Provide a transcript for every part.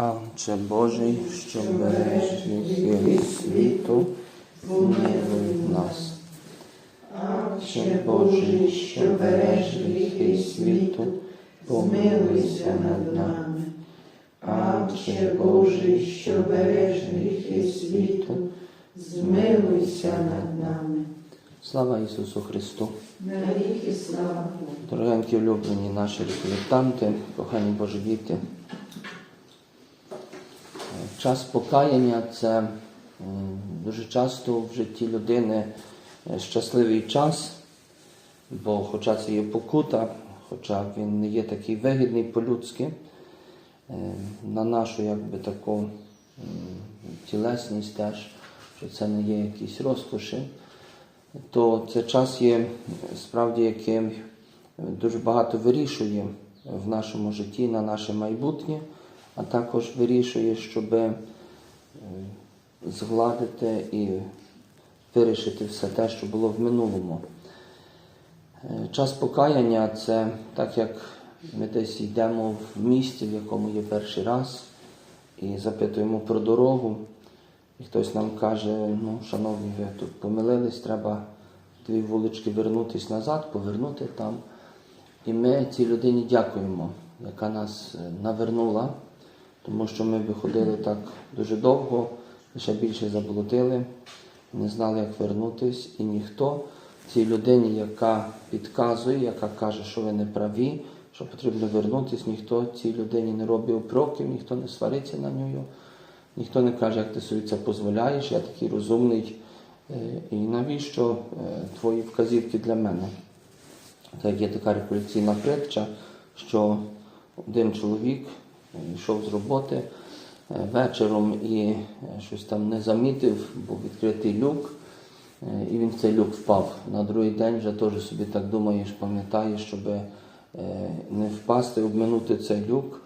Отче Божий, що береш гріхи світу, помилуй нас. Отче Божий, що береш гріхи світу, помилуйся над нами. Отче Божий, що береш гріхи світу, змилуйся над нами. Слава Ісусу Христу! Навіки слава Богу. Дорогенькі улюблені наші реколектанти, кохані Божі діти. Час покаяння це дуже часто в житті людини е, щасливий час, бо хоча це є покута, хоча він не є такий вигідний по-людськи, е, на нашу якби таку тілесність теж, що це не є якісь розкоші, то це час є справді яким дуже багато вирішує в нашому житті на наше майбутнє, а також вирішує, щоб е, згладити і вирішити все те, що було в минулому. Е, Час покаяння це так, як ми десь йдемо в місті, в якому є перший раз, і запитуємо про дорогу. І хтось нам каже, ну, шановні, ви тут помилились, треба дві вулички вернутись назад, повернути там. І ми цій людині дякуємо, яка нас е, навернула, тому що ми виходили так дуже довго, ще більше заблудили, не знали, як вернутись, і ніхто цій людині, яка підказує, яка каже, що ви не праві, що потрібно вернутись, ніхто цій людині не робить опроків, ніхто не свариться на нього, ніхто не каже, як ти собі це дозволяєш, я такий розумний, е, і навіщо е, твої вказівки для мене. Так є така реколекційна притча, що один чоловік йшов з роботи е, вечором і е, щось там не замітив, був відкритий люк, е, і він в цей люк впав. На другий день вже теж собі так думаєш, пам'ятаєш, щоб не впасти, обминути цей люк,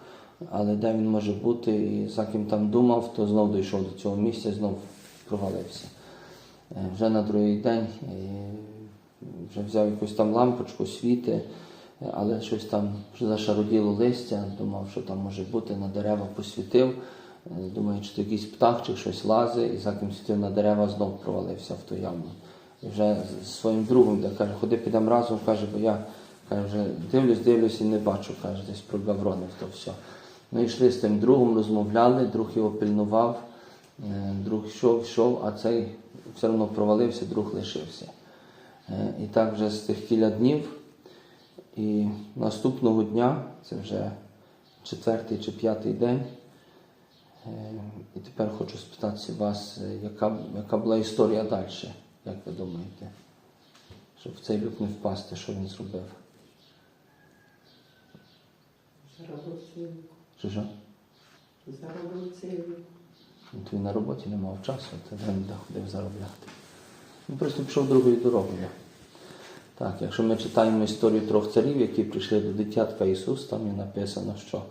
але де він може бути, і за ким там думав, то знов дійшов до цього місця, знов провалився. Вже на другий день вже взяв якусь там лампочку, світи, але щось там зашароділо листя, думав, що там може бути, на дерева посвітив. Е, Думаю, чи то якийсь птах, чи щось лазить, і за ким світив на дерева, знов провалився в ту яму. І вже з своїм другом, де каже, ходи підемо разом, каже, бо я каже, вже дивлюсь, дивлюсь і не бачу, каже, десь прогавронив то все. Ми йшли з тим другом, розмовляли, друг його пильнував, е, друг йшов, йшов, а цей все одно провалився, друг лишився. Е, І так вже з тих кілька днів. І наступного дня, це вже четвертий чи п'ятий день. е, І тепер хочу спитатися вас, е, яка, яка була історія далі, як ви думаєте? Щоб в цей люк не впасти, що він зробив? Заробив цілу. Чи що? Заробив цілу. Ну, він на роботі не мав часу, то він ходив заробляти. Він просто пішов другою дорогою. Так, якщо ми читаємо історію трьох царів, які прийшли до дитятка Ісус, там є написано, що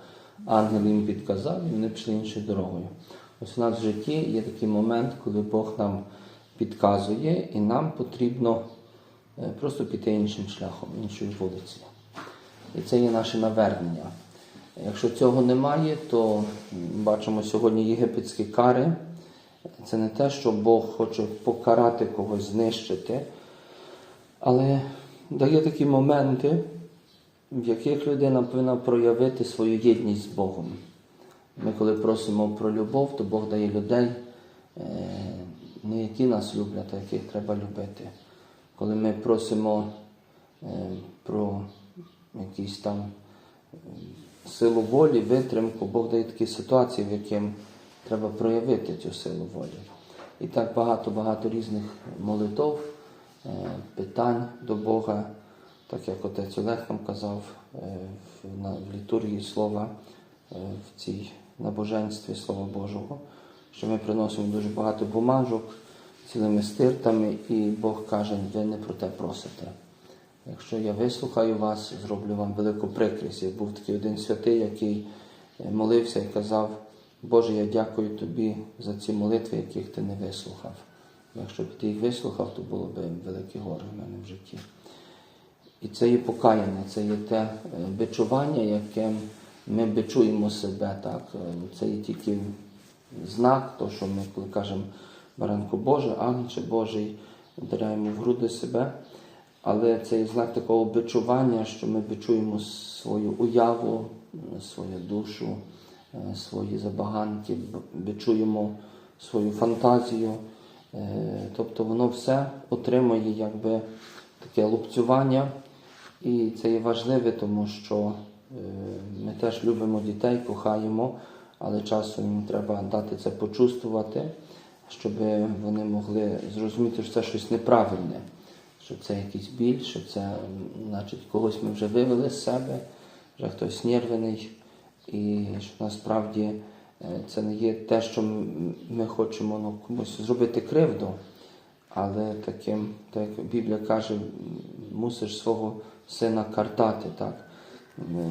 ангел їм підказав, і вони пішли іншою дорогою. Ось у нас в житті є такий момент, коли Бог нам підказує, і нам потрібно е, просто піти іншим шляхом, іншою вулицею. І це є наше навернення. Якщо цього немає, то бачимо сьогодні єгипетські кари. Це не те, що Бог хоче покарати когось, знищити, але дає такі моменти, в яких людина повинна проявити свою єдність з Богом. Ми, коли просимо про любов, то Бог дає людей, е, не які нас люблять, а яких треба любити. Коли ми просимо е, про якісь там е, силу волі, витримку, Бог дає такі ситуації, в яким треба проявити цю силу волі. І так багато-багато різних молитов, питань до Бога, так як отець Олег нам казав е, в, літургії слова е, в цій набоженстві Слова Божого, що ми приносимо дуже багато бумажок цілими стиртами, і Бог каже, ви не про те просите. Якщо я вислухаю вас, зроблю вам велику прикрість. Як був такий один святий, який е, молився і казав, Боже, я дякую тобі за ці молитви, яких ти не вислухав. Якщо б ти їх вислухав, то було б велике горе в мене в житті. І це є покаяння, це є те е, бичування, яким ми бичуємо себе. Так? Е, Це є тільки знак, то, що ми, коли кажемо Баранко Боже, Ангел Божий, вдаряємо в груди себе. Але це є знак такого бичування, що ми бичуємо свою уяву, свою душу, е, свої забаганки, бичуємо свою фантазію. Е, Тобто воно все отримує якби таке лупцювання. І це є важливе, тому що е, ми теж любимо дітей, кохаємо, але часом їм треба дати це почувствувати, щоб вони могли зрозуміти, що це щось неправильне, що це якийсь біль, що це, значить, когось ми вже вивели з себе, вже хтось нервений, і що насправді це не є те, що ми хочемо ну, комусь зробити кривду. Але таким, так як Біблія каже, мусиш свого сина картати, так,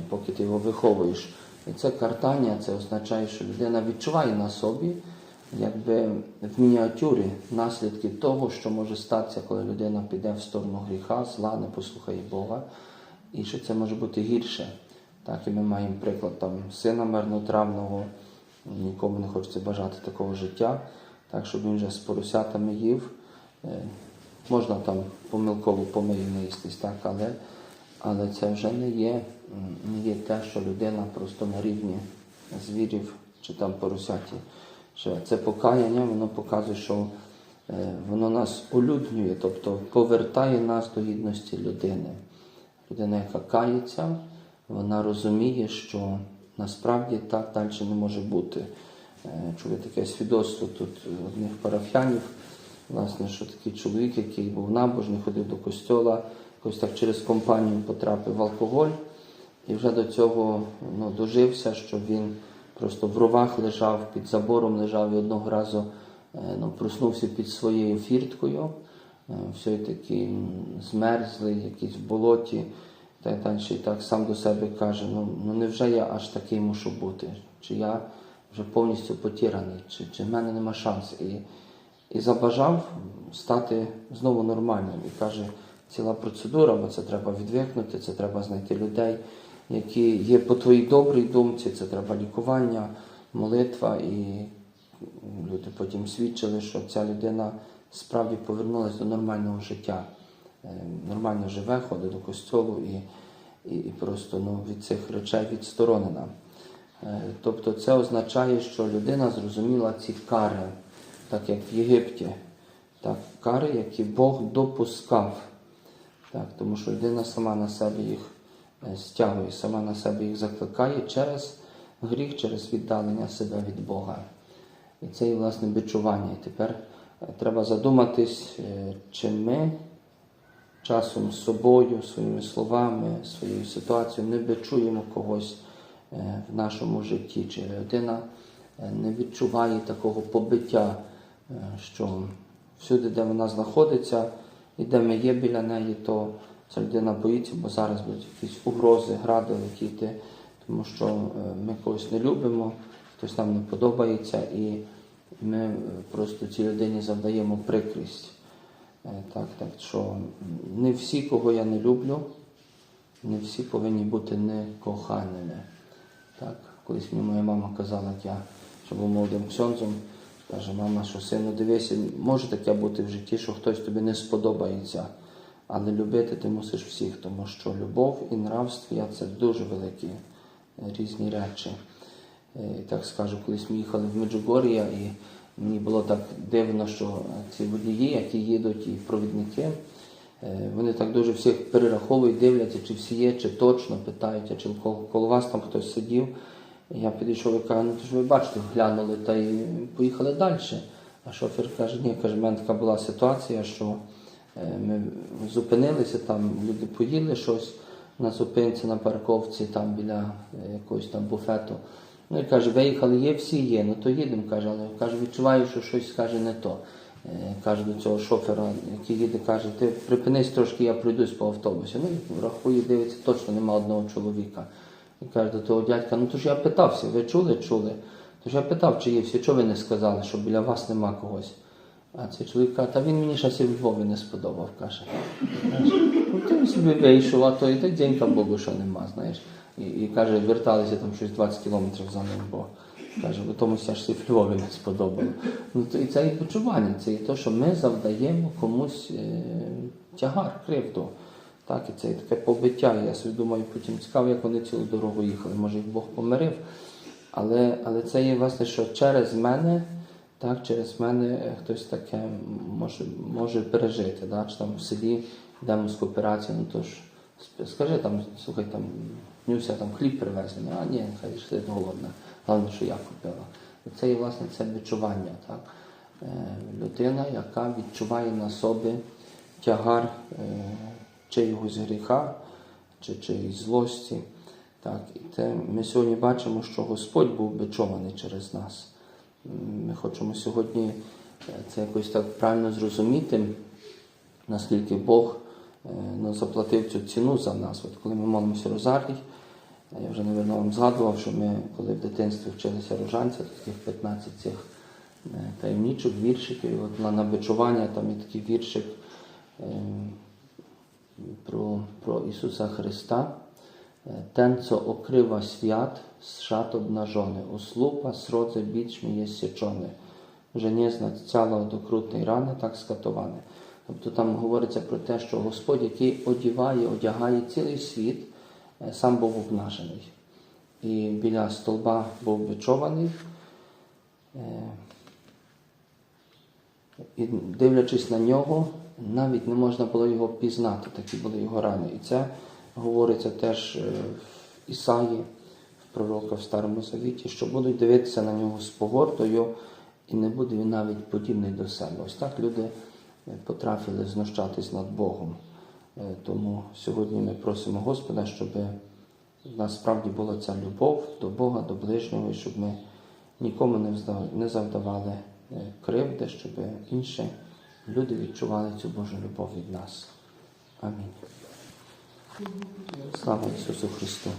поки ти його виховуєш. І це картання, це означає, що людина відчуває на собі, якби в мініатюрі наслідки того, що може статися, коли людина піде в сторону гріха, зла, не послухає Бога, і що це може бути гірше. Так, і ми маємо приклад там сина марнотравного, нікому не хочеться бажати такого життя, так, щоб він вже з поросятами їв. Е, Можна там помилково помию не їстись, так, але, але це вже не є, не є те, що людина просто на рівні звірів чи там поросяті. Це покаяння, воно показує, що е, воно нас улюднює, тобто повертає нас до гідності людини. Людина, яка кається, вона розуміє, що насправді так далі не може бути. Е, Чули таке свідоцтво тут одних парафіянів, власне, що такий чоловік, який був набожний, ходив до костьола, якось так через компанію потрапив в алкоголь і вже до цього ну, дожився, що він просто в ровах лежав, під забором лежав і одного разу е, ну, проснувся під своєю фірткою, е, все такий м, змерзлий, якийсь в болоті. Та далі так сам до себе каже: ну, ну невже я аж такий мушу бути? Чи я вже повністю потіраний, чи, чи в мене нема шансу? І, і забажав стати знову нормальним. І каже, ціла процедура, бо це треба відвикнути, це треба знайти людей, які є по твоїй добрій думці, це треба лікування, молитва. І люди потім свідчили, що ця людина справді повернулася до нормального життя. Е, Нормально живе, ходить до костьолу і, і, і просто ну, від цих речей відсторонена. Е, Тобто це означає, що людина зрозуміла ці кари, так як в Єгипті, так, кари, які Бог допускав. Так, тому що людина сама на себе їх е, стягує, сама на себе їх закликає через гріх, через віддалення себе від Бога. І це є власне бичування. І тепер треба задуматись, чи ми часом з собою, своїми словами, своєю ситуацією. Не бичуємо когось е, в нашому житті, чи людина е, не відчуває такого побиття, е, що всюди, де вона знаходиться, і де ми є біля неї, то ця людина боїться, бо зараз будуть якісь угрози, гради летіти, тому що ми когось не любимо, хтось нам не подобається, і ми просто цій людині завдаємо прикрість. Е, Так, так, що не всі, кого я не люблю, не всі повинні бути некоханими. Так, колись мені моя мама казала, я ще був молодим ксьонзом, каже, мама, що сину, дивися, може таке бути в житті, що хтось тобі не сподобається, але любити ти мусиш всіх, тому що любов і нравствія це дуже великі е, різні речі. Е, І так скажу, колись ми їхали в Меджугор'я, і мені було так дивно, що ці водії, які їдуть, і провідники, е, вони так дуже всіх перераховують, дивляться, чи всі є, чи точно питають, а чи коло, вас там хтось сидів. Я підійшов і кажу, ну то ж ви бачите, глянули та й поїхали далі. А шофер каже, ні, каже, в мене така була ситуація, що е, ми зупинилися, там люди поїли щось на зупинці, на парковці, там біля е, якогось там буфету. Ну і каже, виїхали, є, всі є, ну то їдемо, каже, але каже, відчуваю, що щось каже не то. Е, Каже до цього шофера, який їде, каже, ти припинись трошки, я пройдусь по автобусі. Ну, рахує, дивиться, точно нема одного чоловіка. І каже до того дядька, ну то ж я питався, ви чули, чули? Тож я питав, чи є всі, чого ви не сказали, що біля вас нема когось. А цей чоловік каже, та він мені щось в Львові не сподобав, каже. То собі вийшов, а то і так дякую Богу, що нема, знаєш. І, і каже, верталися там щось 20 кілометрів за ним, бо каже, бо тому аж в Львові не сподобало. Ну, то, і це і почування, це і те, що ми завдаємо комусь е, тягар, кривду. Так, і це і таке побиття. Я собі думаю, потім цікаво, як вони цілу дорогу їхали. Може, їх Бог помирив. Але, але це є власне, що через мене, так, через мене е, хтось таке може, може пережити. Да? Чи там в селі йдемо з кооперації, ну то ж скажи там, слухай, там Нюся там хліб привезли. Ну, а ні, хай йшли голодна. Головне, що я купила. Це є власне це відчування. Так? Е, людина, яка відчуває на собі тягар е, чиїгось гріха чи чиїсь злості. Так, і те ми сьогодні бачимо, що Господь був бичований через нас. Ми хочемо сьогодні е, це якось так правильно зрозуміти, наскільки Бог е, ну, заплатив цю ціну за нас. От коли ми молимося Розарій, я вже, напевно, вам згадував, що ми, коли в дитинстві вчилися рожанця, таких 15 цих е, таємничок, віршиків, от на набичування там є такий віршик е, про, про Ісуса Христа. Co okrywa świat, szat obnażony, usłupa srodze bićmi jest sieczony, że nie znać ciała od okrutnej rany, так скатоване. Тобто там говориться про те, що Господь, який одіває, одягає цілий світ, е, сам був обнажений. І біля столба був бичований. Е, І дивлячись на нього, навіть не можна було його пізнати, такі були його рани. І це говориться теж е, в Ісаї, в пророка в Старому Завіті, що будуть дивитися на нього з погордою, і не буде він навіть подібний до себе. Ось так люди е, потрафили знущатись над Богом. Е, Тому сьогодні ми просимо Господа, щоб в нас справді була ця любов до Бога, до ближнього, і щоб ми нікому не завдавали кривди, щоб інші люди відчували цю Божу любов від нас. Амінь. Слава Ісусу Христу!